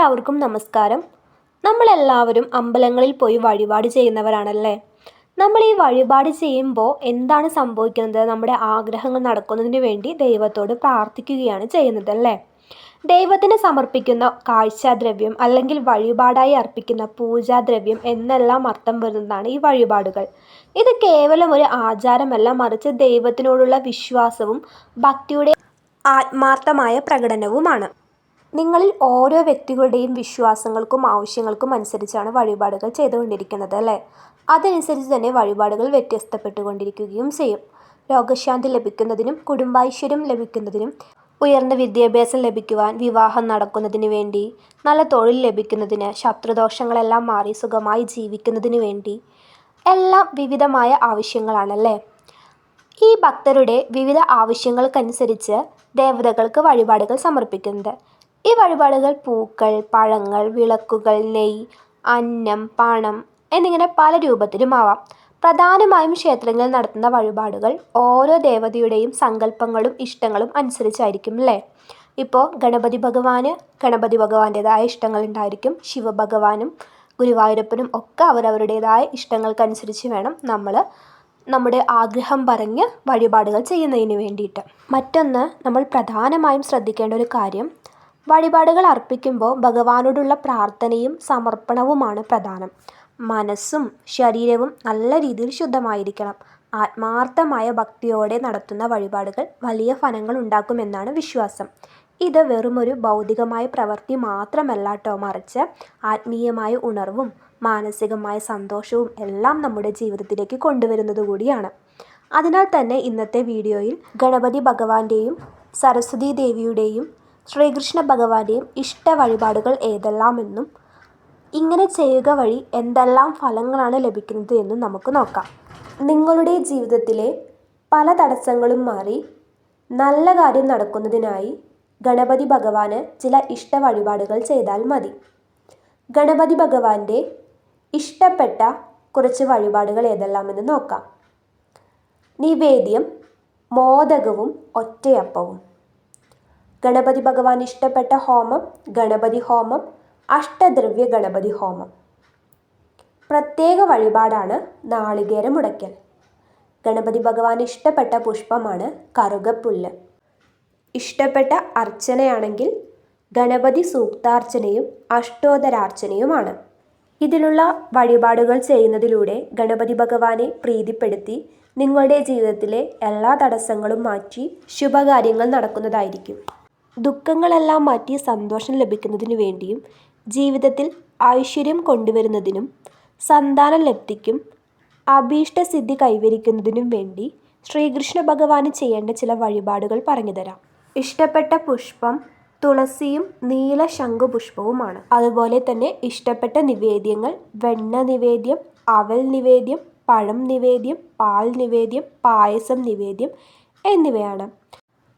എല്ലാവർക്കും നമസ്കാരം. നമ്മളെല്ലാവരും അമ്പലങ്ങളിൽ പോയി വഴിപാട് ചെയ്യുന്നവരാണല്ലേ? നമ്മൾ ഈ വഴിപാട് ചെയ്യുമ്പോൾ എന്താണ് സംഭവിക്കുന്നത്? നമ്മുടെ ആഗ്രഹങ്ങൾ നടക്കുന്നതിന് വേണ്ടി ദൈവത്തോട് പ്രാർത്ഥിക്കുകയാണ് ചെയ്യുന്നത് അല്ലേ ദൈവത്തിന് സമർപ്പിക്കുന്ന കാഴ്ചാദ്രവ്യം അല്ലെങ്കിൽ വഴിപാടായി അർപ്പിക്കുന്ന പൂജാദ്രവ്യം എന്നെല്ലാം അർത്ഥം വരുന്നതാണ് ഈ വഴിപാടുകൾ. ഇത് കേവലം ഒരു ആചാരമല്ല മറിച്ച് ദൈവത്തിനോടുള്ള വിശ്വാസവും ഭക്തിയുടെ ആത്മാർത്ഥമായ പ്രകടനവുമാണ്. നിങ്ങളിൽ ഓരോ വ്യക്തികളുടെയും വിശ്വാസങ്ങൾക്കും ആവശ്യങ്ങൾക്കും അനുസരിച്ചാണ് വഴിപാടുകൾ ചെയ്തുകൊണ്ടിരിക്കുന്നത് അല്ലേ? അതനുസരിച്ച് തന്നെ വഴിപാടുകൾ വ്യത്യസ്തപ്പെട്ടുകൊണ്ടിരിക്കുകയും ചെയ്യും. രോഗശാന്തി ലഭിക്കുന്നതിനും കുടുംബൈശ്വര്യം ലഭിക്കുന്നതിനും ഉയർന്ന വിദ്യാഭ്യാസം ലഭിക്കുവാൻ വിവാഹം നടക്കുന്നതിന് വേണ്ടി നല്ല തൊഴിൽ ലഭിക്കുന്നതിന് ശത്രുദോഷങ്ങളെല്ലാം മാറി സുഖമായി ജീവിക്കുന്നതിന് വേണ്ടി എല്ലാം വിവിധമായ ആവശ്യങ്ങളാണല്ലേ ഈ ഭക്തരുടെ വിവിധ ആവശ്യങ്ങൾക്കനുസരിച്ച് ദേവതകൾക്ക് വഴിപാടുകൾ സമർപ്പിക്കുന്നത്. ഈ വഴിപാടുകൾ പൂക്കൾ പഴങ്ങൾ വിളക്കുകൾ നെയ്യ് അന്നം പണം എന്നിങ്ങനെ പല രൂപത്തിലുമാവാം പ്രധാനമായും ക്ഷേത്രങ്ങളിൽ നടത്തുന്ന വഴിപാടുകൾ ഓരോ ദേവതയുടെയും സങ്കല്പങ്ങളും ഇഷ്ടങ്ങളും അനുസരിച്ചായിരിക്കും അല്ലേ? ഇപ്പോൾ ഗണപതി ഭഗവാന് ഗണപതി ഭഗവാന്റേതായ ഇഷ്ടങ്ങളുണ്ടായിരിക്കും ശിവഭഗവാനും ഗുരുവായൂരപ്പനും ഒക്കെ അവരവരുടേതായ ഇഷ്ടങ്ങൾക്കനുസരിച്ച് വേണം നമ്മൾ നമ്മുടെ ആഗ്രഹം പറഞ്ഞ് വഴിപാടുകൾ ചെയ്യുന്നതിന് വേണ്ടിയിട്ട്. മറ്റൊന്ന് നമ്മൾ പ്രധാനമായും ശ്രദ്ധിക്കേണ്ട ഒരു കാര്യം വഴിപാടുകൾ അർപ്പിക്കുമ്പോൾ ഭഗവാനോടുള്ള പ്രാർത്ഥനയും സമർപ്പണവുമാണ് പ്രധാനം. മനസ്സും ശരീരവും നല്ല രീതിയിൽ ശുദ്ധമായിരിക്കണം. ആത്മാർത്ഥമായ ഭക്തിയോടെ നടത്തുന്ന വഴിപാടുകൾ വലിയ ഫലങ്ങൾ ഉണ്ടാക്കുമെന്നാണ് വിശ്വാസം. ഇത് വെറുമൊരു ഭൗതികമായ പ്രവൃത്തി മാത്രമല്ല കേട്ടോ മറിച്ച് ആത്മീയമായ ഉണർവും മാനസികമായ സന്തോഷവും എല്ലാം നമ്മുടെ ജീവിതത്തിലേക്ക് കൊണ്ടുവരുന്നത് കൂടിയാണ്. അതിനാൽ തന്നെ ഇന്നത്തെ വീഡിയോയിൽ ഗണപതി ഭഗവാന്റെയും സരസ്വതി ദേവിയുടെയും ശ്രീകൃഷ്ണ ഭഗവാന്റെയും ഇഷ്ട വഴിപാടുകൾ ഏതെല്ലാമെന്നും ഇങ്ങനെ ചെയ്യുക വഴി എന്തെല്ലാം ഫലങ്ങളാണ് ലഭിക്കുന്നത് എന്നും നമുക്ക് നോക്കാം. നിങ്ങളുടെ ജീവിതത്തിലെ പല തടസ്സങ്ങളും മാറി നല്ല കാര്യം നടക്കുന്നതിനായി ഗണപതി ഭഗവാന് ചില ഇഷ്ട വഴിപാടുകൾ ചെയ്താൽ മതി. ഗണപതി ഭഗവാന്റെ ഇഷ്ടപ്പെട്ട കുറച്ച് വഴിപാടുകൾ ഏതെല്ലാമെന്ന് നോക്കാം. നിവേദ്യം മോദകവും ഒറ്റയപ്പവും. ഗണപതി ഭഗവാൻ ഇഷ്ടപ്പെട്ട ഹോമം ഗണപതി ഹോമം അഷ്ടദ്രവ്യ ഗണപതി ഹോമം. പ്രത്യേക വഴിപാടാണ് നാളികേരം മുടയ്ക്കൽ. ഗണപതി ഭഗവാൻ ഇഷ്ടപ്പെട്ട പുഷ്പമാണ് കറുകപ്പുല്ല്. ഇഷ്ടപ്പെട്ട അർച്ചനയാണെങ്കിൽ ഗണപതി സൂക്താർച്ചനയും അഷ്ടോദരാർച്ചനയുമാണ്. ഇതിലുള്ള വഴിപാടുകൾ ചെയ്യുന്നതിലൂടെ ഗണപതി ഭഗവാനെ പ്രീതിപ്പെടുത്തി നിങ്ങളുടെ ജീവിതത്തിലെ എല്ലാ തടസ്സങ്ങളും മാറ്റി ശുഭകാര്യങ്ങൾ നടക്കുന്നതായിരിക്കും. ദുഃഖങ്ങളെല്ലാം മാറ്റി സന്തോഷം ലഭിക്കുന്നതിനു വേണ്ടിയും ജീവിതത്തിൽ ഐശ്വര്യം കൊണ്ടുവരുന്നതിനും സന്താന ലബ്ധിക്കും അഭീഷ്ടസിദ്ധി കൈവരിക്കുന്നതിനും വേണ്ടി ശ്രീകൃഷ്ണ ഭഗവാന് ചെയ്യേണ്ട ചില വഴിപാടുകൾ പറഞ്ഞുതരാം. ഇഷ്ടപ്പെട്ട പുഷ്പം തുളസിയും നീല ശംഖുപുഷ്പവുമാണ്. അതുപോലെ തന്നെ ഇഷ്ടപ്പെട്ട നിവേദ്യങ്ങൾ വെണ്ണ നിവേദ്യം അവൽ നിവേദ്യം പഴം നിവേദ്യം പാൽ നിവേദ്യം പായസം നിവേദ്യം എന്നിവയാണ്.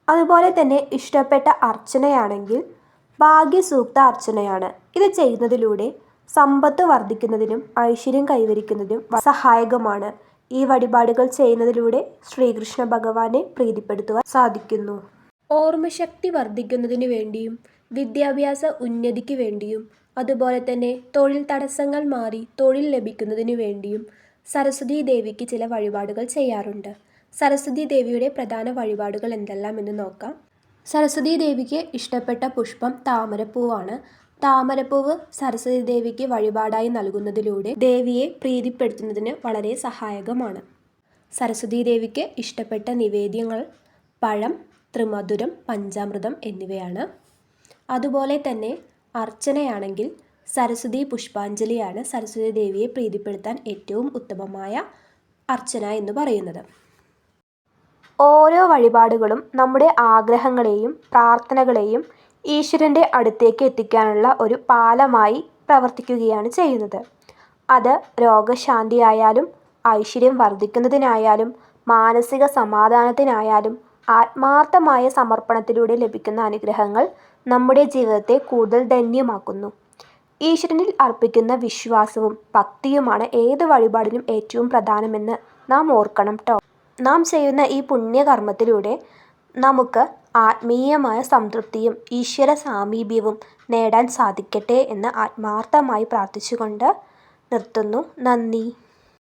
അതുപോലെ തന്നെ ഇഷ്ടപ്പെട്ട അർച്ചനയാണെങ്കിൽ ഭാഗ്യസൂക്ത അർച്ചനയാണ്. ഇത് ചെയ്യുന്നതിലൂടെ സമ്പത്ത് വർദ്ധിക്കുന്നതിനും ഐശ്വര്യം കൈവരിക്കുന്നതിനും സഹായകമാണ്. ഈ വഴിപാടുകൾ ചെയ്യുന്നതിലൂടെ ശ്രീകൃഷ്ണ ഭഗവാനെ പ്രീതിപ്പെടുത്തുവാൻ സാധിക്കുന്നു. ഓർമ്മശക്തി വർദ്ധിക്കുന്നതിന് വേണ്ടിയും വിദ്യാഭ്യാസ ഉന്നതിക്ക് വേണ്ടിയും അതുപോലെ തന്നെ തൊഴിൽ തടസ്സങ്ങൾ മാറി തൊഴിൽ ലഭിക്കുന്നതിന് വേണ്ടിയും സരസ്വതീ ദേവിക്ക് ചില വഴിപാടുകൾ ചെയ്യാറുണ്ട്. സരസ്വതി ദേവിയുടെ പ്രധാന വഴിപാടുകൾ എന്തെല്ലാം എന്ന് നോക്കാം. സരസ്വതി ദേവിക്ക് ഇഷ്ടപ്പെട്ട പുഷ്പം താമരപ്പൂവാണ്. താമരപ്പൂവ് സരസ്വതി ദേവിക്ക് വഴിപാടായി നൽകുന്നതിലൂടെ ദേവിയെ പ്രീതിപ്പെടുത്തുന്നതിന് വളരെ സഹായകമാണ്. സരസ്വതി ദേവിക്ക് ഇഷ്ടപ്പെട്ട നിവേദ്യങ്ങൾ പഴം ത്രിമധുരം പഞ്ചാമൃതം എന്നിവയാണ്. അതുപോലെ തന്നെ അർച്ചനയാണെങ്കിൽ സരസ്വതി പുഷ്പാഞ്ജലിയാണ് സരസ്വതി ദേവിയെ പ്രീതിപ്പെടുത്താൻ ഏറ്റവും ഉത്തമമായ അർച്ചന എന്ന് പറയുന്നത്. ഓരോ വഴിപാടുകളും നമ്മുടെ ആഗ്രഹങ്ങളെയും പ്രാർത്ഥനകളെയും ഈശ്വരന്റെ അടുത്തേക്ക് എത്തിക്കാനുള്ള ഒരു പാലമായി പ്രവർത്തിക്കുകയാണ് ചെയ്യുന്നത്. അത് രോഗശാന്തിയായാലും ഐശ്വര്യം വർദ്ധിക്കുന്നതിനായാലും മാനസിക സമാധാനത്തിനായാലും ആത്മാർത്ഥമായ സമർപ്പണത്തിലൂടെ ലഭിക്കുന്ന അനുഗ്രഹങ്ങൾ നമ്മുടെ ജീവിതത്തെ കൂടുതൽ ധന്യമാക്കുന്നു. ഈശ്വരനിൽ അർപ്പിക്കുന്ന വിശ്വാസവും ഭക്തിയുമാണ് ഏത് വഴിപാടിനും ഏറ്റവും പ്രധാനമെന്ന് നാം ഓർക്കണം ട്ടോ. നാം ചെയ്യുന്ന ഈ പുണ്യകർമ്മത്തിലൂടെ നമുക്ക് ആത്മീയമായ സംതൃപ്തിയും ഈശ്വര സാമീപ്യവും നേടാൻ സാധിക്കട്ടെ എന്ന് ആത്മാർത്ഥമായി പ്രാർത്ഥിച്ചുകൊണ്ട് നിർത്തുന്നു. നന്ദി.